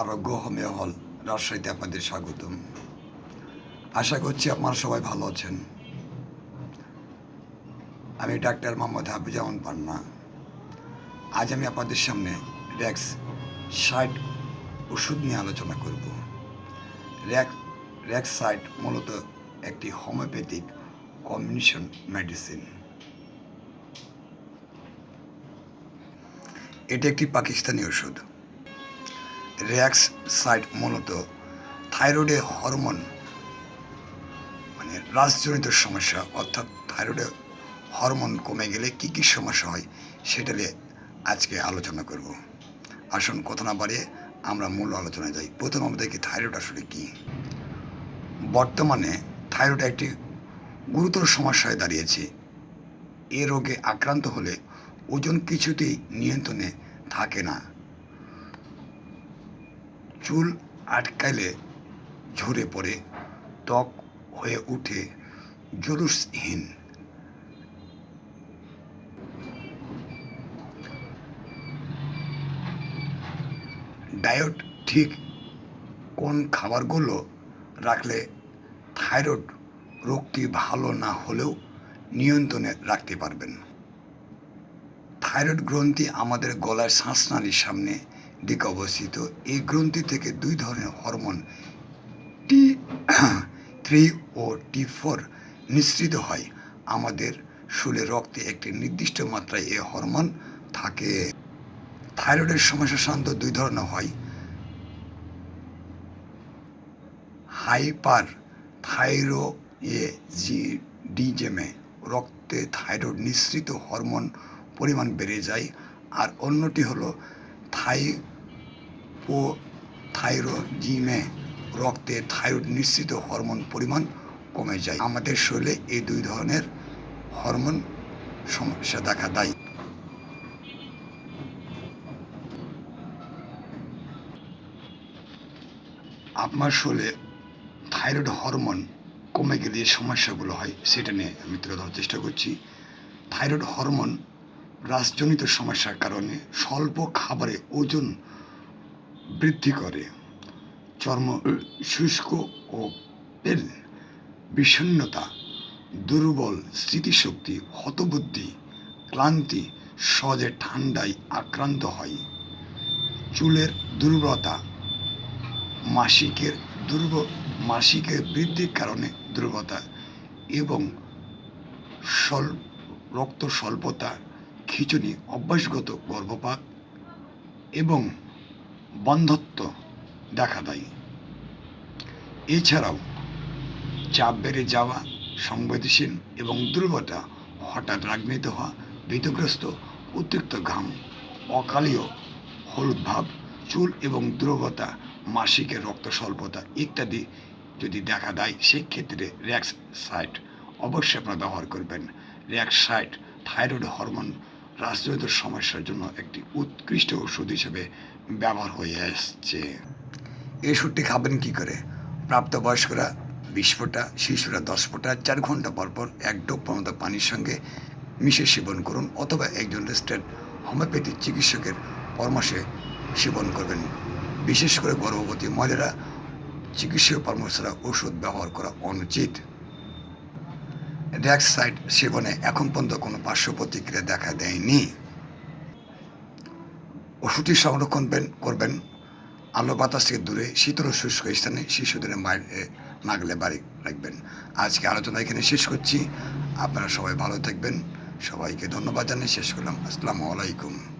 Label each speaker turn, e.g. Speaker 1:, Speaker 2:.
Speaker 1: আরোগ্য হোমিও হল। রাজশাহীতে আপনাদের স্বাগতম। আশা করছি আপনারা সবাই ভালো আছেন। আমি ডাক্তার মোহাম্মদ হাফিজামান পান্না। আজ আমি আপনাদের সামনে র্যাক্স ষাট ওষুধ নিয়ে আলোচনা করব। র্যাক র্যাক্স সাইট মূলত একটি হোমিওপ্যাথিক কম্বিনেশন মেডিসিন। এটি একটি পাকিস্তানি ওষুধ। র্যাক্স সাইট মূলত থাইরয়েডে হরমোন মানে রাসজনিত সমস্যা, অর্থাৎ থাইরয়েডে হরমোন কমে গেলে কি কি সমস্যা হয় সেটা নিয়ে আজকে আলোচনা করব। আসুন কথা না বাড়িয়ে আমরা মূল আলোচনায় যাই। প্রথম আমাদের কি থাইরয়েড আসলে কি? বর্তমানে থাইরয়েড একটি গুরুতর সমস্যায় দাঁড়িয়েছে। এ রোগে আক্রান্ত হলে ওজন কিছুতেই নিয়ন্ত্রণে থাকে না। চুল আটকাইলে ঝরে পড়ে, ত্বক হয়ে উঠে জলুসহীন। ডায়েট ঠিক কোন খাবারগুলো রাখলে থাইরয়েড রোগটি ভালো না হলেও নিয়ন্ত্রণে রাখতে পারবেন? থাইরয়েড গ্রন্থি আমাদের গলার শ্বাসনালীর সামনে দিকে অবস্থিত। এই গ্রন্থি থেকে দুই ধরনের হরমোন টি থ্রি ও টি ফোর নিঃসৃত হয়। আমাদের শুলে রক্তে একটি নির্দিষ্ট মাত্রায় এ হরমোন থাকে। থাইরয়েডের সমস্যা সাধারণত দুই ধরনের হয়। হাইপার থাইরোয়েজিডিজেমে রক্তে থাইরয়েড নিঃসৃত হরমোন পরিমাণ বেড়ে যায়। আর অন্যটি হলো থাইপো থাইরোজিমে রক্তে থাইরয়েড নিঃসৃত হরমোন পরিমাণ কমে যায়। আমাদের শরীরে এই দুই ধরনের হরমোন সমস্যা দেখা দেয়। আপনার শরীরে থাইরয়েড হরমোন কমে গেলে যে সমস্যাগুলো হয়, সেটা নিয়ে আমি তুলে ধরার চেষ্টা করছি। থাইরয়েড হরমোন রাসজনিত সমস্যার কারণে স্বল্প খাবারে ওজন বৃদ্ধি করে। চর্ম শুষ্ক ও পেল বিষণ্ণতা, দুর্বল স্মৃতিশক্তি, হতবুদ্ধি, ক্লান্তি সহজে ঠান্ডায় আক্রান্ত হয়। চুলের দুর্বলতা মাসিকের দুর্ব, মাসিকের বৃদ্ধির কারণে দুর্বলতা এবং স্বল, রক্ত স্বল্পতা, খিচুনি অভ্যাসগত গর্ভপাত এবং বন্ধত্ব দেখা দেয়। এছাড়াও চাপ বেড়ে যাওয়া, সংবেদনশীল এবং দুর্বলতা হঠাৎ রাগনিত হওয়া, ভীতগ্রস্ত অতিরিক্ত ঘাম, অকালীয় হলুদ ভাব, চুল এবং দুর্বলতা মাসিকের রক্ত স্বল্পতা ইত্যাদি যদি দেখা দেয়, সেক্ষেত্রে র্যাক্স সাইট অবশ্যই আপনারা ব্যবহার করবেন। র্যাক্স সাইট থাইরয়েড হরমোন রাজজনিত সমস্যার জন্য একটি উৎকৃষ্ট ওষুধ হিসেবে ব্যবহার হয়ে আসছে। এই ওষুধটি খাবেন কি করে? প্রাপ্তবয়স্করা বিশ ফোঁটা, শিশুরা দশ ফোঁটা, চার ঘণ্টা পর পর এক ডোপ পর্যন্ত পানির সঙ্গে মিশে সেবন করুন অথবা একজন রেজিস্টার্ড হোমিওপ্যাথি চিকিৎসকের পরামর্শে সেবন করবেন। বিশেষ করে গর্ভবতী মহিলারা চিকিৎসক পরামর্শ ওষুধ ব্যবহার করা অনুচিত। র্যাক্স সাইড সেবনে এখন পর্যন্ত কোনো পার্শ্ব প্রতিক্রিয়া দেখা দেয়নি। ওষুধটি সংরক্ষণ বেন- করবেন। আলো বাতাস থেকে দূরে, শীতল শুষ্ক স্থানে শিশুদের নাগলে বাড়ি রাখবেন। আজকে আলোচনা এখানে শেষ করছি। আপনারা সবাই ভালো থাকবেন। সবাইকে ধন্যবাদ জানিয়ে শেষ করলাম। আসসালামু আলাইকুম।